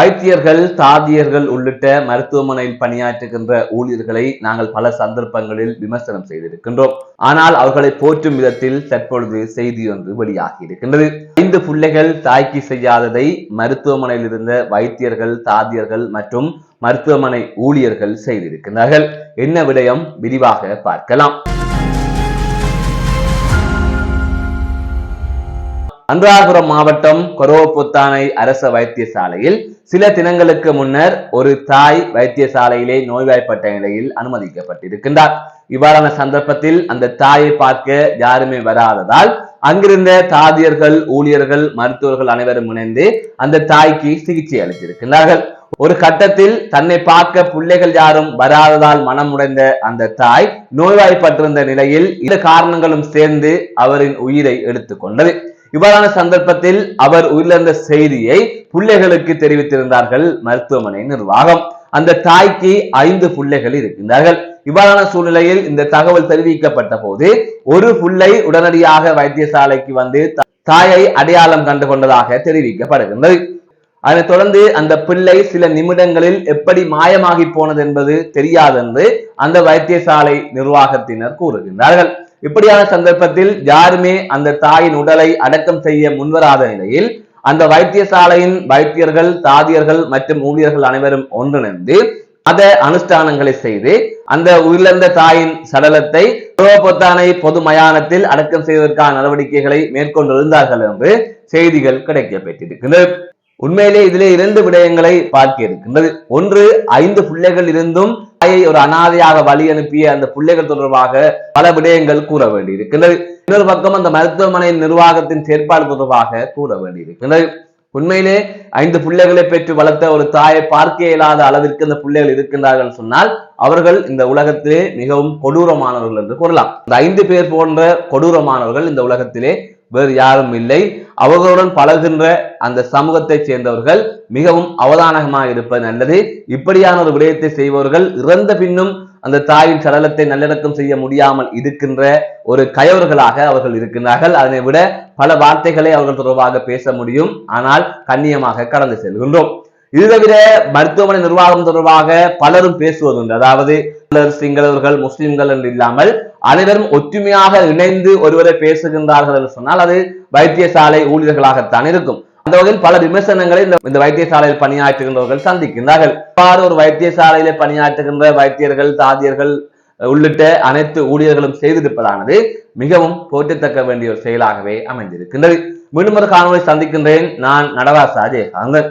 வைத்தியர்கள் தாதியர்கள் உள்ளிட்ட மருத்துவமனையில் பணியாற்றுகின்ற ஊழியர்களை நாங்கள் பல சந்தர்ப்பங்களில் விமர்சனம் செய்திருக்கின்றோம். ஆனால் அவர்களை போற்றும் விதத்தில் தற்பொழுது செய்தி ஒன்று வெளியாகி இருக்கின்றது. ஐந்து பிள்ளைகள் தாய்க்கு செய்யாததை மருத்துவமனையில் இருந்த வைத்தியர்கள் தாதியர்கள் மற்றும் மருத்துவமனை ஊழியர்கள் செய்திருக்கிறார்கள் என்ன விடயம்? விரிவாக பார்க்கலாம். அன்றாபுரம் மாவட்டம் கொரோபுத்தானை அரச வைத்தியசாலையில் சில தினங்களுக்கு முன்னர் ஒரு தாய் வைத்தியசாலையிலே நோய்வாய்ப்பட்ட நிலையில் அனுமதிக்கப்பட்டிருக்கின்றார். இவ்வாறான சந்தர்ப்பத்தில் அந்த தாயை பார்க்க யாருமே வராததால் அங்கிருந்த தாதியர்கள் ஊழியர்கள் மருத்துவர்கள் அனைவரும் இணைந்து அந்த தாய்க்கு சிகிச்சை அளித்திருக்கிறார்கள் ஒரு கட்டத்தில் தன்னை பார்க்க பிள்ளைகள் யாரும் வராததால் மனம் உடைந்த அந்த தாய் நோய்வாய்ப்பட்டிருந்த நிலையில் இந்த காரணங்களும் சேர்ந்து அவரின் உயிரை எடுத்துக்கொண்டது. இவ்வாறான சந்தர்ப்பத்தில் அவர் உயிரிழந்த செய்தியை பிள்ளைகளுக்கு தெரிவித்திருந்தார்கள் மருத்துவமனை நிர்வாகம். அந்த தாய்க்கு ஐந்து பிள்ளைகள் இருக்கின்றார்கள். இவ்வாறான சூழ்நிலையில் இந்த தகவல் தெரிவிக்கப்பட்ட போது ஒரு புள்ளை உடனடியாக வைத்தியசாலைக்கு வந்து தாயை அடையாளம் கண்டு கொண்டதாக தெரிவிக்கப்படுகின்றது. அதனைத் தொடர்ந்து அந்த பிள்ளை சில நிமிடங்களில் எப்படி மாயமாகி போனது என்பது தெரியாதென்று அந்த வைத்தியசாலை நிர்வாகத்தினர் கூறுகின்றார்கள். இப்படியான சந்தர்ப்பத்தில் யாருமே அந்த தாயின் உடலை அடக்கம் செய்ய முன்வராத நிலையில் அந்த வைத்தியசாலையின் வைத்தியர்கள் தாதியர்கள் மற்றும் ஊழியர்கள் அனைவரும் ஒன்றிணைந்து அத அனுஷ்டானங்களை செய்து அந்த உயிரிழந்த தாயின் சடலத்தை பொத்தானை பொது மயானத்தில் அடக்கம் செய்வதற்கான நடவடிக்கைகளை மேற்கொண்டிருந்தார்கள் என்று செய்திகள் கிடைக்கப்பட்டிருக்கிறது உண்மையிலே இதிலே இரண்டு விடயங்களை பார்க்க இருக்கின்றது. ஒன்று ஐந்து பிள்ளைகள் இருந்தும் தாயை ஒரு அனாதையாக வழி அனுப்பிய அந்த பிள்ளைகள் தொடர்பாக பல விடயங்கள் கூற வேண்டியிருக்கிறது இன்னொரு பக்கம் அந்த மருத்துவமனை நிர்வாகத்தின் செயற்பாடு தொடர்பாக கூற வேண்டியிருக்கிறது உண்மையிலே ஐந்து பிள்ளைகளை பெற்று வளர்த்த ஒரு தாயை பார்க்க இயலாத அளவிற்கு அந்த பிள்ளைகள் இருக்கின்றார்கள் சொன்னால் அவர்கள் இந்த உலகத்திலே மிகவும் கொடூரமானவர்கள் என்று கூறலாம். இந்த ஐந்து பேர் போன்ற கொடூரமானவர்கள் இந்த உலகத்திலே வேறு யாரும் இல்லை. அவர்களுடன் பழகின்ற அந்த சமூகத்தை சேர்ந்தவர்கள் மிகவும் அவதானகமாக இருப்பது நல்லது. இப்படியான ஒரு விடயத்தை செய்பவர்கள் இறந்த பின்னும் அந்த தாயின் சடலத்தை நல்லடக்கம் செய்ய முடியாமல் இருக்கின்ற ஒரு கயவர்களாக அவர்கள் இருக்கின்றார்கள். அதனை விட பல வார்த்தைகளை அவர்கள் தொடர்பாக பேச முடியும். ஆனால் கண்ணியமாக கடந்து செல்கின்றோம். இது தவிர மருத்துவமனை நிர்வாகம் தொடர்பாக பலரும் பேசுவதுண்டு. அதாவது சிங்களவர்கள் முஸ்லிம்கள் என்று இல்லாமல் அனைவரும் ஒற்றுமையாக இணைந்து ஒருவரை பேசுகின்றார்கள் என்று சொன்னால் அது வைத்தியசாலை ஊழியர்களாகத்தான் இருக்கும். அந்த வகையில் பல விமர்சனங்களை இந்த வைத்தியசாலையில் பணியாற்றுகின்றவர்கள் சந்திக்கின்றார்கள். இவ்வாறு ஒரு வைத்தியசாலையில பணியாற்றுகின்ற வைத்தியர்கள் தாதியர்கள் உள்ளிட்ட அனைத்து ஊழியர்களும் செய்திருப்பதானது மிகவும் போற்றத்தக்க வேண்டிய ஒரு செயலாகவே அமைந்திருக்கின்றது. மீண்டும் ஒரு காணொலி சந்திக்கின்றேன். நான் நடராசா அங்கன்